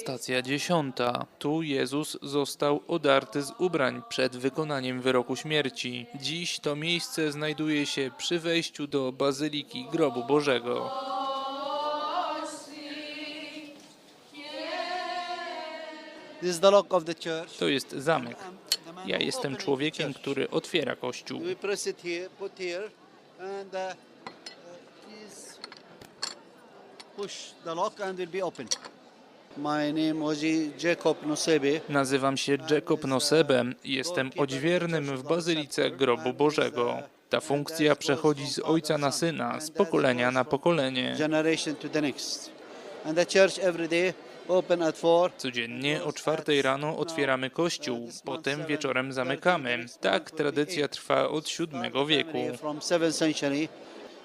Stacja dziesiąta. Tu Jezus został odarty z ubrań przed wykonaniem wyroku śmierci. Dziś to miejsce znajduje się przy wejściu do Bazyliki Grobu Bożego. To jest zamek. Ja jestem człowiekiem, który otwiera kościół. Uh, uh, push the lock and will be open. Nazywam się Jacob Nosebe. Jestem odźwiernym w Bazylice Grobu Bożego. Ta funkcja przechodzi z ojca na syna, z pokolenia na pokolenie. Codziennie o czwartej rano otwieramy kościół, potem wieczorem zamykamy. Tak tradycja trwa od VII wieku.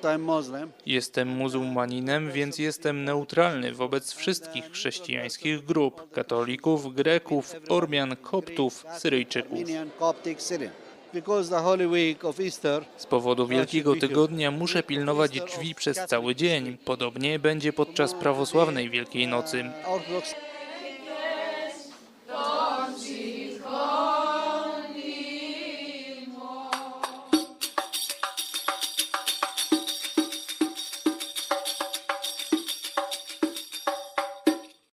From 7th century. I'm Muslim. Jestem muzułmaninem, więc jestem neutralny wobec wszystkich chrześcijańskich grup: katolików, Greków, Ormian, Koptów, Syryjczyków. Z powodu Wielkiego Tygodnia muszę pilnować drzwi przez cały dzień. Podobnie będzie podczas prawosławnej Wielkiej Nocy.